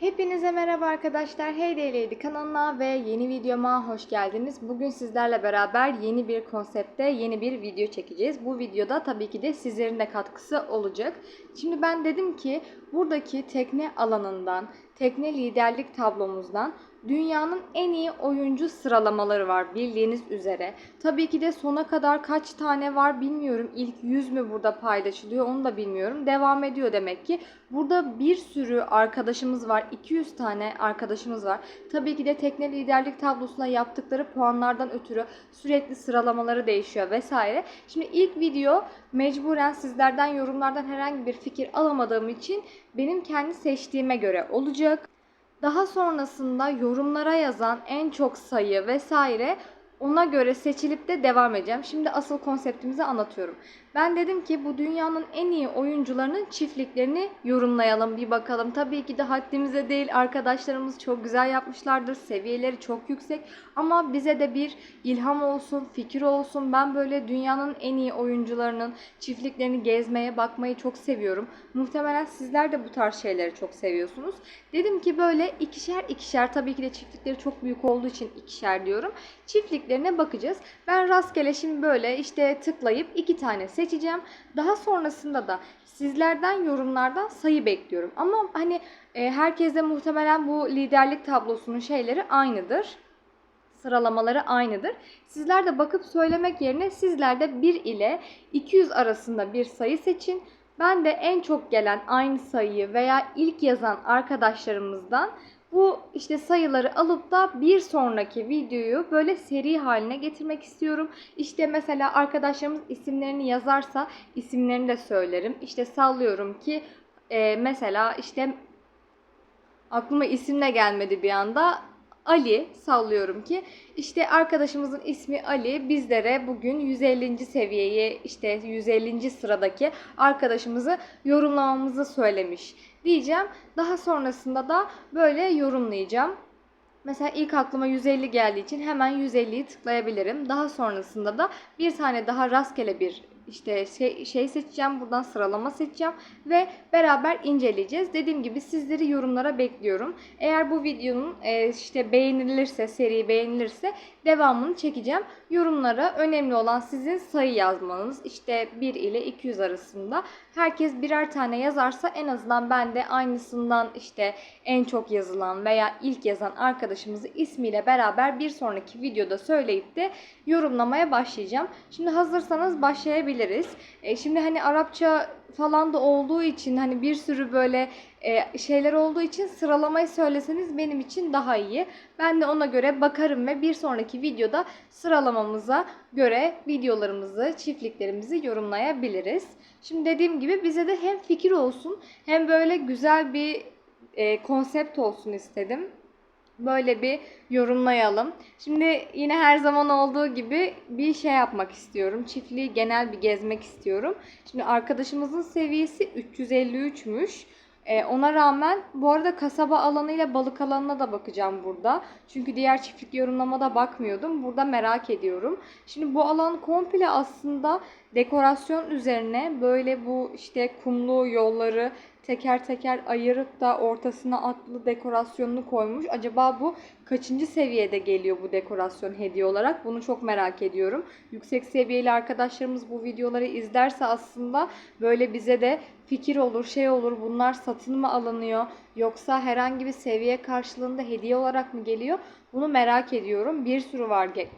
Hepinize merhaba arkadaşlar. Hey Lady kanalına ve yeni videoma hoş geldiniz. Bugün sizlerle beraber yeni bir konsepte yeni bir video çekeceğiz. Bu videoda tabii ki de sizlerin de katkısı olacak. Şimdi ben dedim ki buradaki tekne alanından, tekne liderlik tablomuzdan dünyanın en iyi oyuncu sıralamaları var bildiğiniz üzere. Tabii ki de sona kadar kaç tane var bilmiyorum. İlk 100 mü burada paylaşılıyor onu da bilmiyorum. Devam ediyor demek ki. Burada bir sürü arkadaşımız var. 200 tane arkadaşımız var. Tabii ki de tekne liderlik tablosuna yaptıkları puanlardan ötürü sürekli sıralamaları değişiyor vesaire. Şimdi ilk video mecburen sizlerden yorumlardan herhangi bir fikir alamadığım için benim kendi seçtiğime göre olacak. Daha sonrasında yorumlara yazan en çok sayı vesaire ona göre seçilip de devam edeceğim. Şimdi asıl konseptimizi anlatıyorum. Ben dedim ki bu dünyanın en iyi oyuncularının çiftliklerini yorumlayalım bir bakalım. Tabii ki de haddimize değil arkadaşlarımız çok güzel yapmışlardır. Seviyeleri çok yüksek ama bize de bir ilham olsun, fikir olsun. Ben böyle dünyanın en iyi oyuncularının çiftliklerini gezmeye, bakmayı çok seviyorum. Muhtemelen sizler de bu tarz şeyleri çok seviyorsunuz. Dedim ki böyle ikişer ikişer tabii ki de çiftlikleri çok büyük olduğu için ikişer diyorum. Çiftliklerine bakacağız. Ben rastgele şimdi böyle işte tıklayıp iki tane seçeceğim. Daha sonrasında da sizlerden yorumlardan sayı bekliyorum. Ama hani e, herkeste muhtemelen bu liderlik tablosunun şeyleri aynıdır sıralamaları aynıdır. Sizler de bakıp söylemek yerine sizler de 1 ile 200 arasında bir sayı seçin. Ben de en çok gelen aynı sayıyı veya ilk yazan arkadaşlarımızdan bu işte sayıları alıp da bir sonraki videoyu böyle seri haline getirmek istiyorum. İşte mesela arkadaşlarımız isimlerini yazarsa isimlerini de söylerim. İşte sallıyorum ki e, mesela işte aklıma isim de gelmedi bir anda. Ali sallıyorum ki işte arkadaşımızın ismi Ali bizlere bugün 150. seviyeyi işte 150. sıradaki arkadaşımızı yorumlamamızı söylemiş diyeceğim. Daha sonrasında da böyle yorumlayacağım. Mesela ilk aklıma 150 geldiği için hemen 150'yi tıklayabilirim. Daha sonrasında da bir tane daha rastgele bir işte şey, şey seçeceğim. Buradan sıralama seçeceğim ve beraber inceleyeceğiz. Dediğim gibi sizleri yorumlara bekliyorum. Eğer bu videonun e, işte beğenilirse, seri beğenilirse devamını çekeceğim. Yorumlara önemli olan sizin sayı yazmanız. İşte 1 ile 200 arasında. Herkes birer tane yazarsa en azından ben de aynısından işte en çok yazılan veya ilk yazan arkadaşımızı ismiyle beraber bir sonraki videoda söyleyip de yorumlamaya başlayacağım. Şimdi hazırsanız başlayabiliriz. E, şimdi hani Arapça falan da olduğu için hani bir sürü böyle e, şeyler olduğu için sıralamayı söyleseniz benim için daha iyi. Ben de ona göre bakarım ve bir sonraki videoda sıralamamıza göre videolarımızı, çiftliklerimizi yorumlayabiliriz. Şimdi dediğim gibi bize de hem fikir olsun hem böyle güzel bir e, konsept olsun istedim böyle bir yorumlayalım. Şimdi yine her zaman olduğu gibi bir şey yapmak istiyorum. Çiftliği genel bir gezmek istiyorum. Şimdi arkadaşımızın seviyesi 353'müş. Ee, ona rağmen bu arada kasaba alanı ile balık alanına da bakacağım burada. Çünkü diğer çiftlik yorumlamada bakmıyordum. Burada merak ediyorum. Şimdi bu alan komple aslında dekorasyon üzerine böyle bu işte kumlu yolları teker teker ayırıp da ortasına atlı dekorasyonunu koymuş. Acaba bu kaçıncı seviyede geliyor bu dekorasyon hediye olarak? Bunu çok merak ediyorum. Yüksek seviyeli arkadaşlarımız bu videoları izlerse aslında böyle bize de fikir olur, şey olur. Bunlar satın mı alınıyor yoksa herhangi bir seviye karşılığında hediye olarak mı geliyor? Bunu merak ediyorum. Bir sürü var ge-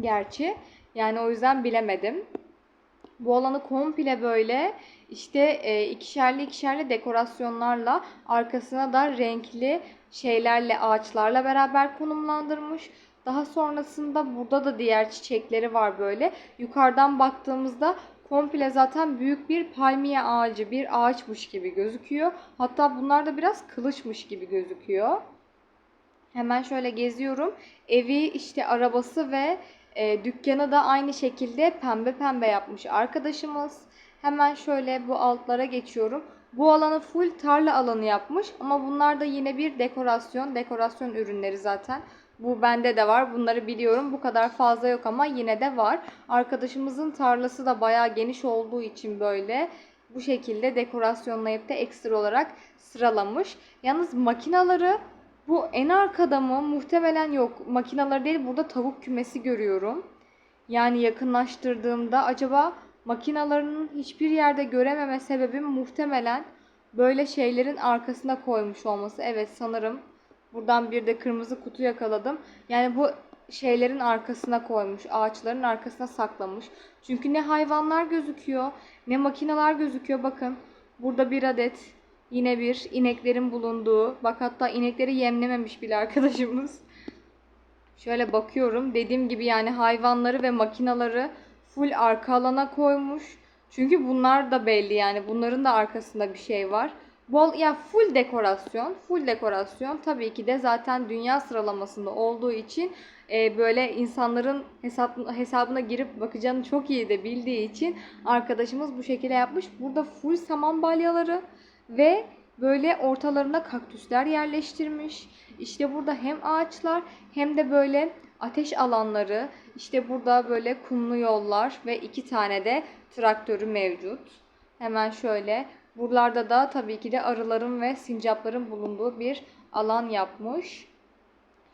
gerçi. Yani o yüzden bilemedim. Bu alanı komple böyle işte e, ikişerli ikişerli dekorasyonlarla arkasına da renkli şeylerle ağaçlarla beraber konumlandırmış. Daha sonrasında burada da diğer çiçekleri var böyle. Yukarıdan baktığımızda komple zaten büyük bir palmiye ağacı, bir ağaçmış gibi gözüküyor. Hatta bunlar da biraz kılıçmış gibi gözüküyor. Hemen şöyle geziyorum. Evi işte arabası ve e, dükkanı da aynı şekilde pembe pembe yapmış arkadaşımız. Hemen şöyle bu altlara geçiyorum. Bu alanı full tarla alanı yapmış ama bunlar da yine bir dekorasyon. Dekorasyon ürünleri zaten. Bu bende de var. Bunları biliyorum. Bu kadar fazla yok ama yine de var. Arkadaşımızın tarlası da bayağı geniş olduğu için böyle bu şekilde dekorasyonlayıp da ekstra olarak sıralamış. Yalnız makinaları bu en arkada mı? Muhtemelen yok. Makinaları değil burada tavuk kümesi görüyorum. Yani yakınlaştırdığımda acaba makinalarının hiçbir yerde görememe sebebim muhtemelen böyle şeylerin arkasına koymuş olması. Evet sanırım buradan bir de kırmızı kutu yakaladım. Yani bu şeylerin arkasına koymuş, ağaçların arkasına saklamış. Çünkü ne hayvanlar gözüküyor, ne makineler gözüküyor. Bakın burada bir adet yine bir ineklerin bulunduğu. Bak hatta inekleri yemlememiş bile arkadaşımız. Şöyle bakıyorum. Dediğim gibi yani hayvanları ve makinaları full arka alana koymuş. Çünkü bunlar da belli yani bunların da arkasında bir şey var. Bol ya full dekorasyon, full dekorasyon tabii ki de zaten dünya sıralamasında olduğu için e, böyle insanların hesap, hesabına girip bakacağını çok iyi de bildiği için arkadaşımız bu şekilde yapmış. Burada full saman balyaları ve böyle ortalarına kaktüsler yerleştirmiş. İşte burada hem ağaçlar hem de böyle ateş alanları, işte burada böyle kumlu yollar ve iki tane de traktörü mevcut. Hemen şöyle buralarda da tabii ki de arıların ve sincapların bulunduğu bir alan yapmış.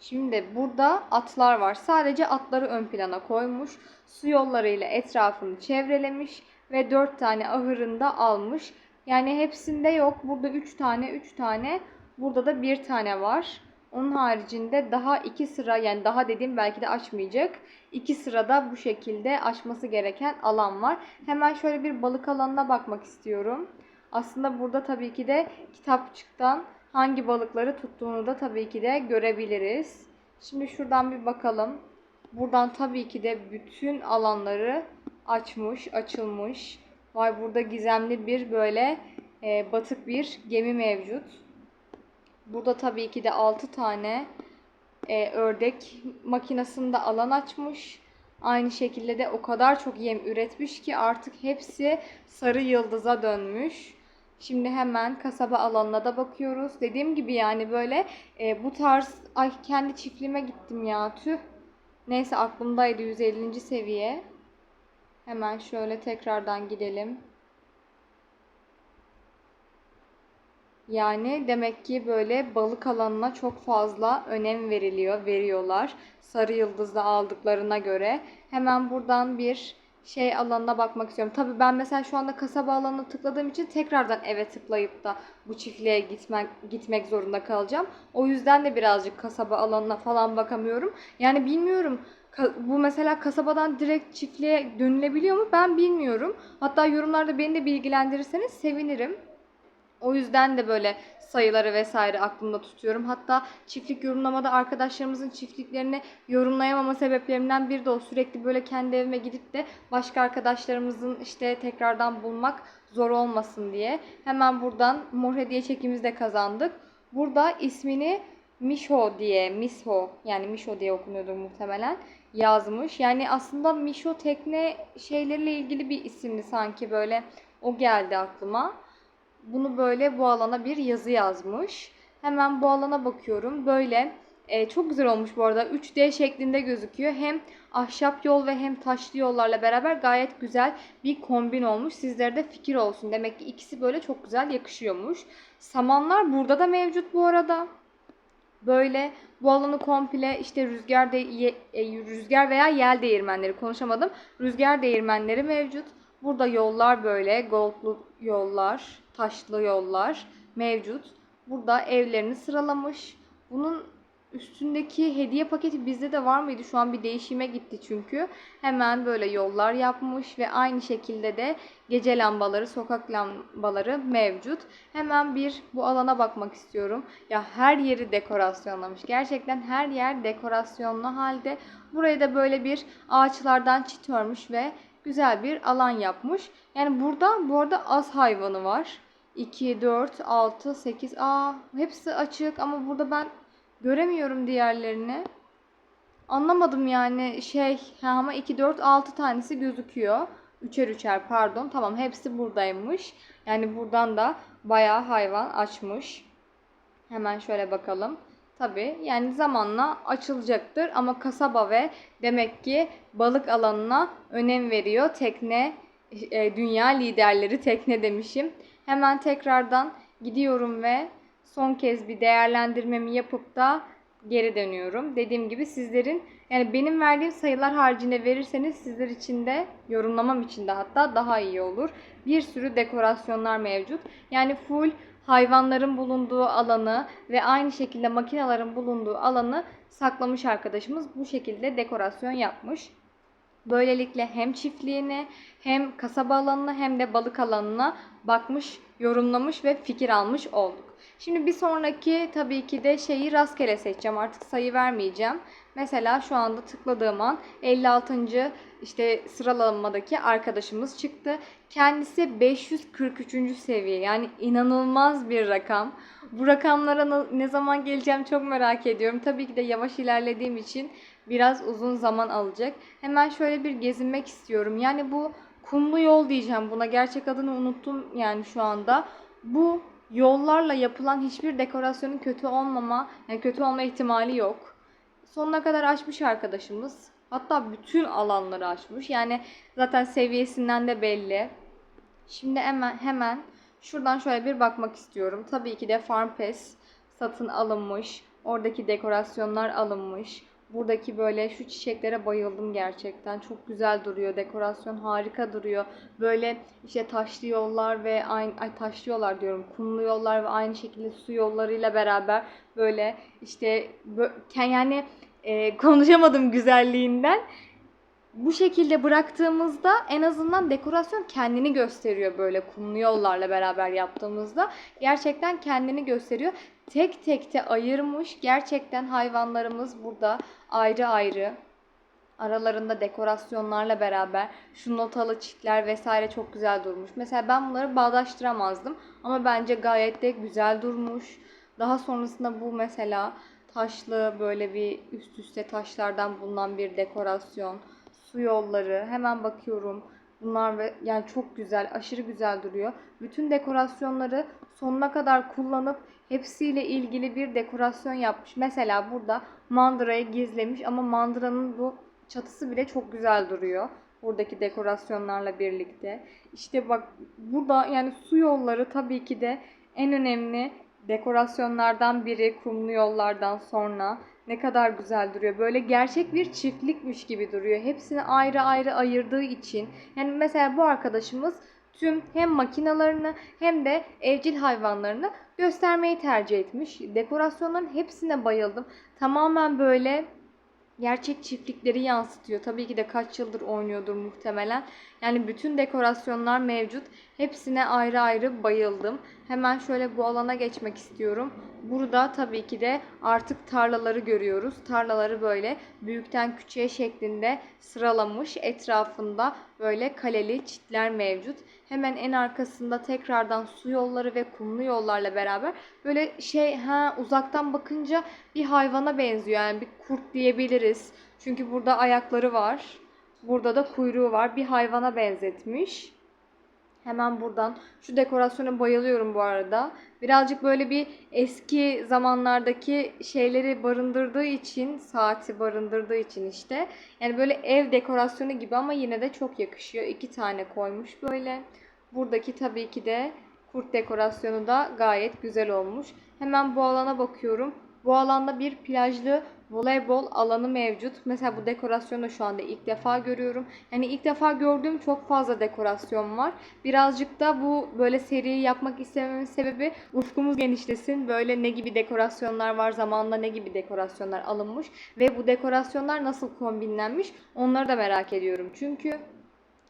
Şimdi burada atlar var. Sadece atları ön plana koymuş. Su yollarıyla etrafını çevrelemiş ve 4 tane ahırında almış. Yani hepsinde yok. Burada 3 tane, 3 tane. Burada da 1 tane var. Onun haricinde daha 2 sıra yani daha dediğim belki de açmayacak. 2 sırada bu şekilde açması gereken alan var. Hemen şöyle bir balık alanına bakmak istiyorum. Aslında burada tabii ki de kitapçıktan hangi balıkları tuttuğunu da tabii ki de görebiliriz. Şimdi şuradan bir bakalım. Buradan tabii ki de bütün alanları açmış, açılmış. Vay burada gizemli bir böyle e, batık bir gemi mevcut. Burada tabii ki de 6 tane e, ördek makinesinde alan açmış. Aynı şekilde de o kadar çok yem üretmiş ki artık hepsi sarı yıldıza dönmüş. Şimdi hemen kasaba alanına da bakıyoruz. Dediğim gibi yani böyle e, bu tarz ay kendi çiftliğime gittim ya tüh. Neyse aklımdaydı 150. seviye. Hemen şöyle tekrardan gidelim. Yani demek ki böyle balık alanına çok fazla önem veriliyor, veriyorlar. Sarı yıldızda aldıklarına göre. Hemen buradan bir şey alanına bakmak istiyorum. Tabii ben mesela şu anda kasaba alanına tıkladığım için tekrardan eve tıklayıp da bu çiftliğe gitmek gitmek zorunda kalacağım. O yüzden de birazcık kasaba alanına falan bakamıyorum. Yani bilmiyorum bu mesela kasabadan direkt çiftliğe dönülebiliyor mu? Ben bilmiyorum. Hatta yorumlarda beni de bilgilendirirseniz sevinirim. O yüzden de böyle sayıları vesaire aklımda tutuyorum. Hatta çiftlik yorumlamada arkadaşlarımızın çiftliklerini yorumlayamama sebeplerimden biri de o. Sürekli böyle kendi evime gidip de başka arkadaşlarımızın işte tekrardan bulmak zor olmasın diye. Hemen buradan mor hediye çekimizi de kazandık. Burada ismini Mişo diye, Misho yani Mişo diye okunuyordur muhtemelen yazmış. Yani aslında Mişo tekne şeyleriyle ilgili bir isimli sanki böyle o geldi aklıma bunu böyle bu alana bir yazı yazmış. Hemen bu alana bakıyorum. Böyle e, çok güzel olmuş bu arada. 3D şeklinde gözüküyor. Hem ahşap yol ve hem taşlı yollarla beraber gayet güzel bir kombin olmuş. Sizlere de fikir olsun. Demek ki ikisi böyle çok güzel yakışıyormuş. Samanlar burada da mevcut bu arada. Böyle bu alanı komple işte rüzgar de, e, rüzgar veya yel değirmenleri konuşamadım. Rüzgar değirmenleri mevcut. Burada yollar böyle goldlu yollar, taşlı yollar mevcut. Burada evlerini sıralamış. Bunun üstündeki hediye paketi bizde de var mıydı? Şu an bir değişime gitti çünkü. Hemen böyle yollar yapmış ve aynı şekilde de gece lambaları, sokak lambaları mevcut. Hemen bir bu alana bakmak istiyorum. Ya her yeri dekorasyonlamış. Gerçekten her yer dekorasyonlu halde. Burayı da böyle bir ağaçlardan çit örmüş ve güzel bir alan yapmış. Yani burada bu arada az hayvanı var. 2, 4, 6, 8. Aa hepsi açık ama burada ben göremiyorum diğerlerini. Anlamadım yani şey ama 2, 4, 6 tanesi gözüküyor. Üçer üçer pardon. Tamam hepsi buradaymış. Yani buradan da bayağı hayvan açmış. Hemen şöyle bakalım. Tabi yani zamanla açılacaktır ama kasaba ve demek ki balık alanına önem veriyor. Tekne e, dünya liderleri tekne demişim. Hemen tekrardan gidiyorum ve son kez bir değerlendirmemi yapıp da geri dönüyorum. Dediğim gibi sizlerin yani benim verdiğim sayılar haricinde verirseniz sizler için de yorumlamam için de hatta daha iyi olur. Bir sürü dekorasyonlar mevcut. Yani full hayvanların bulunduğu alanı ve aynı şekilde makinelerin bulunduğu alanı saklamış arkadaşımız. Bu şekilde dekorasyon yapmış. Böylelikle hem çiftliğine hem kasaba alanına hem de balık alanına bakmış, yorumlamış ve fikir almış olduk. Şimdi bir sonraki tabii ki de şeyi rastgele seçeceğim. Artık sayı vermeyeceğim. Mesela şu anda tıkladığım an 56. işte sıralamadaki arkadaşımız çıktı. Kendisi 543. seviye. Yani inanılmaz bir rakam. Bu rakamlara ne zaman geleceğim çok merak ediyorum. Tabii ki de yavaş ilerlediğim için biraz uzun zaman alacak. Hemen şöyle bir gezinmek istiyorum. Yani bu kumlu yol diyeceğim buna. Gerçek adını unuttum yani şu anda. Bu yollarla yapılan hiçbir dekorasyonun kötü olmama, yani kötü olma ihtimali yok. Sonuna kadar açmış arkadaşımız. Hatta bütün alanları açmış. Yani zaten seviyesinden de belli. Şimdi hemen hemen şuradan şöyle bir bakmak istiyorum. Tabii ki de Farm Pass satın alınmış. Oradaki dekorasyonlar alınmış. Buradaki böyle şu çiçeklere bayıldım gerçekten. Çok güzel duruyor. Dekorasyon harika duruyor. Böyle işte taşlı yollar ve aynı ay taşlı yollar diyorum. Kumlu yollar ve aynı şekilde su yollarıyla beraber böyle işte yani e, konuşamadım güzelliğinden bu şekilde bıraktığımızda en azından dekorasyon kendini gösteriyor böyle kumlu yollarla beraber yaptığımızda. Gerçekten kendini gösteriyor. Tek tek de ayırmış. Gerçekten hayvanlarımız burada ayrı ayrı. Aralarında dekorasyonlarla beraber şu notalı çitler vesaire çok güzel durmuş. Mesela ben bunları bağdaştıramazdım ama bence gayet de güzel durmuş. Daha sonrasında bu mesela taşlı böyle bir üst üste taşlardan bulunan bir dekorasyon su yolları. Hemen bakıyorum. Bunlar ve yani çok güzel, aşırı güzel duruyor. Bütün dekorasyonları sonuna kadar kullanıp hepsiyle ilgili bir dekorasyon yapmış. Mesela burada mandırayı gizlemiş ama mandıranın bu çatısı bile çok güzel duruyor. Buradaki dekorasyonlarla birlikte. İşte bak burada yani su yolları tabii ki de en önemli dekorasyonlardan biri kumlu yollardan sonra ne kadar güzel duruyor. Böyle gerçek bir çiftlikmiş gibi duruyor. Hepsini ayrı ayrı ayırdığı için. Yani mesela bu arkadaşımız tüm hem makinalarını hem de evcil hayvanlarını göstermeyi tercih etmiş. Dekorasyonların hepsine bayıldım. Tamamen böyle gerçek çiftlikleri yansıtıyor. Tabii ki de kaç yıldır oynuyordur muhtemelen. Yani bütün dekorasyonlar mevcut. Hepsine ayrı ayrı bayıldım. Hemen şöyle bu alana geçmek istiyorum. Burada tabii ki de artık tarlaları görüyoruz. Tarlaları böyle büyükten küçüğe şeklinde sıralamış. Etrafında böyle kaleli çitler mevcut. Hemen en arkasında tekrardan su yolları ve kumlu yollarla beraber böyle şey ha uzaktan bakınca bir hayvana benziyor. Yani bir kurt diyebiliriz. Çünkü burada ayakları var. Burada da kuyruğu var. Bir hayvana benzetmiş. Hemen buradan şu dekorasyona bayılıyorum bu arada. Birazcık böyle bir eski zamanlardaki şeyleri barındırdığı için, saati barındırdığı için işte. Yani böyle ev dekorasyonu gibi ama yine de çok yakışıyor. İki tane koymuş böyle. Buradaki tabii ki de kurt dekorasyonu da gayet güzel olmuş. Hemen bu alana bakıyorum. Bu alanda bir plajlı voleybol alanı mevcut. Mesela bu dekorasyonu şu anda ilk defa görüyorum. Yani ilk defa gördüğüm çok fazla dekorasyon var. Birazcık da bu böyle seriyi yapmak istememin sebebi ufkumuz genişlesin. Böyle ne gibi dekorasyonlar var, zamanla ne gibi dekorasyonlar alınmış ve bu dekorasyonlar nasıl kombinlenmiş onları da merak ediyorum. Çünkü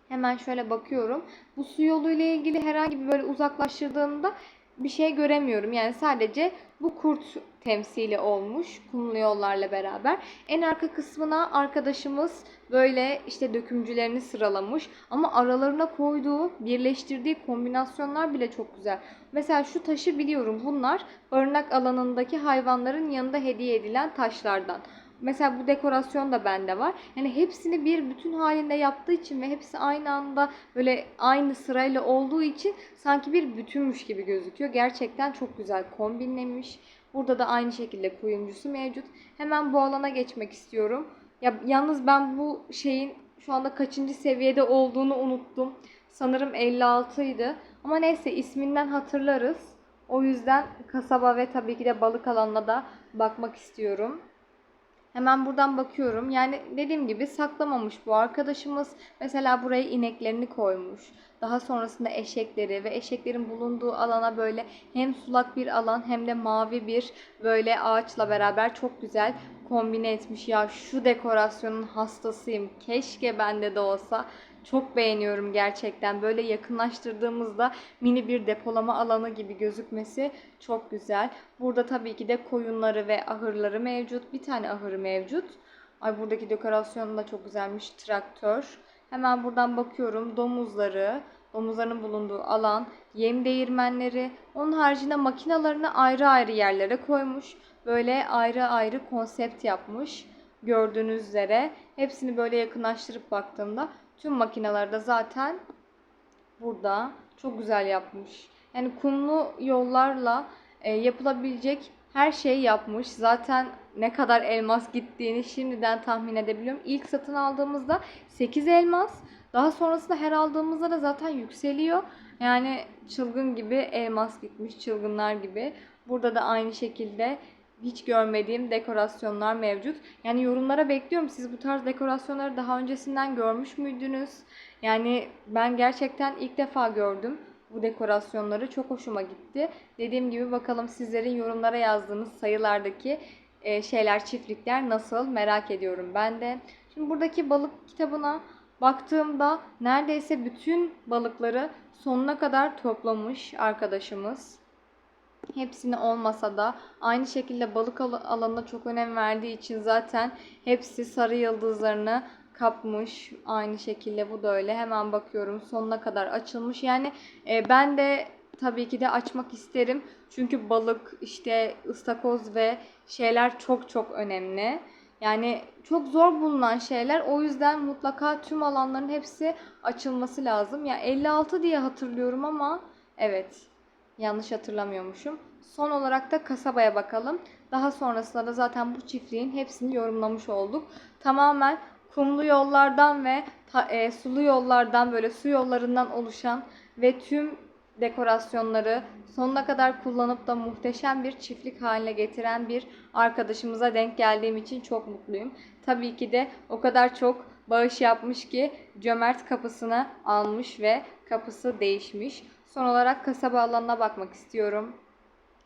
Hemen şöyle bakıyorum. Bu su yolu ile ilgili herhangi bir böyle uzaklaştırdığımda bir şey göremiyorum. Yani sadece bu kurt temsili olmuş kumlu yollarla beraber. En arka kısmına arkadaşımız böyle işte dökümcülerini sıralamış ama aralarına koyduğu, birleştirdiği kombinasyonlar bile çok güzel. Mesela şu taşı biliyorum. Bunlar barınak alanındaki hayvanların yanında hediye edilen taşlardan. Mesela bu dekorasyon da bende var. Yani hepsini bir bütün halinde yaptığı için ve hepsi aynı anda böyle aynı sırayla olduğu için sanki bir bütünmüş gibi gözüküyor. Gerçekten çok güzel kombinlemiş. Burada da aynı şekilde kuyumcusu mevcut. Hemen bu alana geçmek istiyorum. Ya yalnız ben bu şeyin şu anda kaçıncı seviyede olduğunu unuttum. Sanırım 56 idi. Ama neyse isminden hatırlarız. O yüzden kasaba ve tabii ki de balık alanına da bakmak istiyorum. Hemen buradan bakıyorum. Yani dediğim gibi saklamamış bu arkadaşımız. Mesela buraya ineklerini koymuş. Daha sonrasında eşekleri ve eşeklerin bulunduğu alana böyle hem sulak bir alan hem de mavi bir böyle ağaçla beraber çok güzel kombine etmiş. Ya şu dekorasyonun hastasıyım. Keşke bende de olsa. Çok beğeniyorum gerçekten. Böyle yakınlaştırdığımızda mini bir depolama alanı gibi gözükmesi çok güzel. Burada tabii ki de koyunları ve ahırları mevcut. Bir tane ahırı mevcut. Ay buradaki dekorasyon da çok güzelmiş. Traktör. Hemen buradan bakıyorum. Domuzları, domuzların bulunduğu alan, yem değirmenleri, onun haricinde makinalarını ayrı ayrı yerlere koymuş. Böyle ayrı ayrı konsept yapmış. Gördüğünüz üzere hepsini böyle yakınlaştırıp baktığımda tüm makinelerde zaten burada çok güzel yapmış. Yani kumlu yollarla e, yapılabilecek her şeyi yapmış. Zaten ne kadar elmas gittiğini şimdiden tahmin edebiliyorum. İlk satın aldığımızda 8 elmas. Daha sonrasında her aldığımızda da zaten yükseliyor. Yani çılgın gibi elmas gitmiş, çılgınlar gibi. Burada da aynı şekilde hiç görmediğim dekorasyonlar mevcut. Yani yorumlara bekliyorum. Siz bu tarz dekorasyonları daha öncesinden görmüş müydünüz? Yani ben gerçekten ilk defa gördüm bu dekorasyonları. Çok hoşuma gitti. Dediğim gibi bakalım sizlerin yorumlara yazdığınız sayılardaki e, şeyler, çiftlikler nasıl merak ediyorum ben de. Şimdi buradaki balık kitabına baktığımda neredeyse bütün balıkları sonuna kadar toplamış arkadaşımız. Hepsini olmasa da aynı şekilde balık al- alanına çok önem verdiği için zaten hepsi sarı yıldızlarını kapmış. Aynı şekilde bu da öyle. Hemen bakıyorum sonuna kadar açılmış. Yani e, ben de tabii ki de açmak isterim. Çünkü balık, işte ıstakoz ve şeyler çok çok önemli. Yani çok zor bulunan şeyler. O yüzden mutlaka tüm alanların hepsi açılması lazım. Ya 56 diye hatırlıyorum ama evet yanlış hatırlamıyormuşum. Son olarak da kasabaya bakalım. Daha sonrasında da zaten bu çiftliğin hepsini yorumlamış olduk. Tamamen kumlu yollardan ve e, sulu yollardan böyle su yollarından oluşan ve tüm dekorasyonları sonuna kadar kullanıp da muhteşem bir çiftlik haline getiren bir arkadaşımıza denk geldiğim için çok mutluyum. Tabii ki de o kadar çok bağış yapmış ki cömert kapısını almış ve kapısı değişmiş. Son olarak kasaba alanına bakmak istiyorum.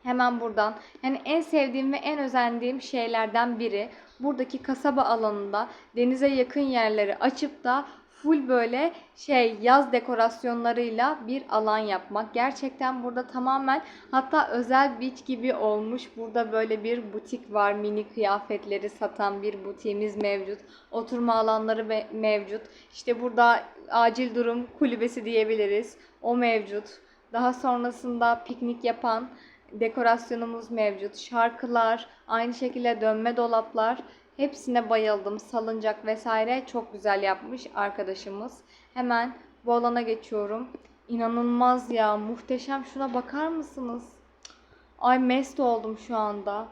Hemen buradan. Yani en sevdiğim ve en özendiğim şeylerden biri buradaki kasaba alanında denize yakın yerleri açıp da full böyle şey yaz dekorasyonlarıyla bir alan yapmak. Gerçekten burada tamamen hatta özel beach gibi olmuş. Burada böyle bir butik var. Mini kıyafetleri satan bir butiğimiz mevcut. Oturma alanları me- mevcut. İşte burada acil durum kulübesi diyebiliriz. O mevcut. Daha sonrasında piknik yapan dekorasyonumuz mevcut. Şarkılar, aynı şekilde dönme dolaplar. Hepsine bayıldım. Salıncak vesaire çok güzel yapmış arkadaşımız. Hemen bu alana geçiyorum. İnanılmaz ya, muhteşem. Şuna bakar mısınız? Ay mest oldum şu anda.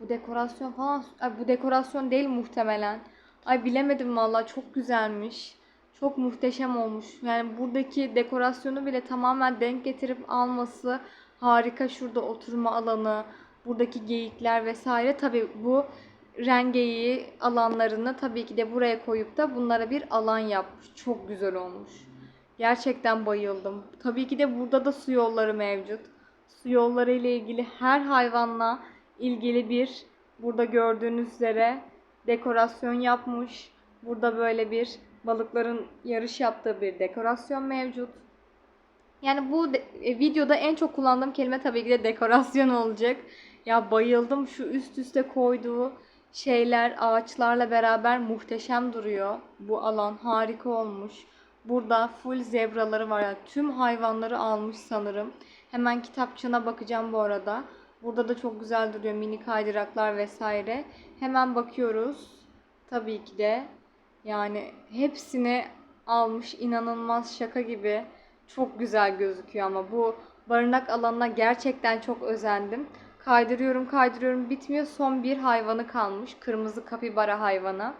Bu dekorasyon falan, ay bu dekorasyon değil muhtemelen. Ay bilemedim valla çok güzelmiş. Çok muhteşem olmuş. Yani buradaki dekorasyonu bile tamamen denk getirip alması harika. Şurada oturma alanı, buradaki geyikler vesaire. Tabii bu rengeyi alanlarını tabii ki de buraya koyup da bunlara bir alan yapmış. Çok güzel olmuş. Gerçekten bayıldım. Tabii ki de burada da su yolları mevcut. Su yolları ile ilgili her hayvanla ilgili bir burada gördüğünüz üzere dekorasyon yapmış. Burada böyle bir balıkların yarış yaptığı bir dekorasyon mevcut. Yani bu de- e, videoda en çok kullandığım kelime tabii ki de dekorasyon olacak. Ya bayıldım şu üst üste koyduğu şeyler ağaçlarla beraber muhteşem duruyor. Bu alan harika olmuş. Burada full zebraları var. Yani tüm hayvanları almış sanırım. Hemen kitapçığına bakacağım bu arada. Burada da çok güzel duruyor mini kaydıraklar vesaire. Hemen bakıyoruz. Tabii ki de yani hepsini almış inanılmaz şaka gibi. Çok güzel gözüküyor ama bu barınak alanına gerçekten çok özendim. Kaydırıyorum kaydırıyorum bitmiyor. Son bir hayvanı kalmış. Kırmızı kapibara hayvanı.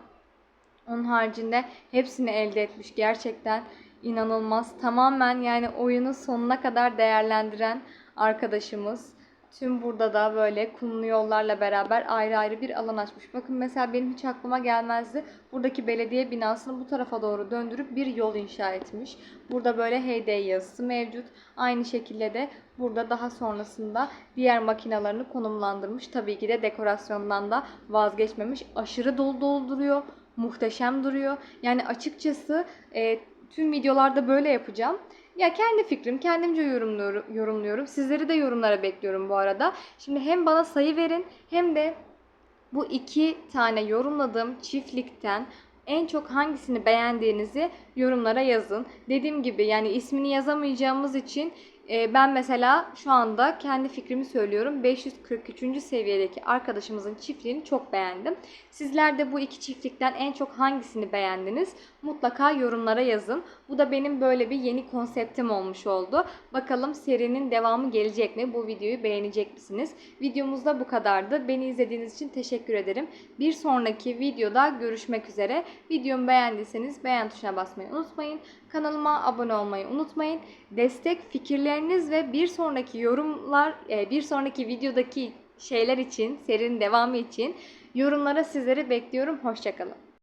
Onun haricinde hepsini elde etmiş. Gerçekten inanılmaz. Tamamen yani oyunu sonuna kadar değerlendiren arkadaşımız. Tüm burada da böyle kumlu yollarla beraber ayrı ayrı bir alan açmış. Bakın mesela benim hiç aklıma gelmezdi. Buradaki belediye binasını bu tarafa doğru döndürüp bir yol inşa etmiş. Burada böyle Heyday yazısı mevcut. Aynı şekilde de burada daha sonrasında diğer makinalarını konumlandırmış. Tabii ki de dekorasyondan da vazgeçmemiş. Aşırı dolu dolduruyor. Muhteşem duruyor. Yani açıkçası e, tüm videolarda böyle yapacağım. Ya kendi fikrim, kendimce yorumluyorum, yorumluyorum. Sizleri de yorumlara bekliyorum bu arada. Şimdi hem bana sayı verin hem de bu iki tane yorumladığım çiftlikten en çok hangisini beğendiğinizi yorumlara yazın. Dediğim gibi yani ismini yazamayacağımız için e, ben mesela şu anda kendi fikrimi söylüyorum. 543. seviyedeki arkadaşımızın çiftliğini çok beğendim. Sizler de bu iki çiftlikten en çok hangisini beğendiniz? Mutlaka yorumlara yazın. Bu da benim böyle bir yeni konseptim olmuş oldu. Bakalım serinin devamı gelecek mi? Bu videoyu beğenecek misiniz? Videomuz da bu kadardı. Beni izlediğiniz için teşekkür ederim. Bir sonraki videoda görüşmek üzere. Videomu beğendiyseniz beğen tuşuna basmayı unutmayın. Kanalıma abone olmayı unutmayın. Destek, fikirleriniz ve bir sonraki yorumlar, e, bir sonraki videodaki şeyler için, serinin devamı için yorumlara sizleri bekliyorum. Hoşçakalın.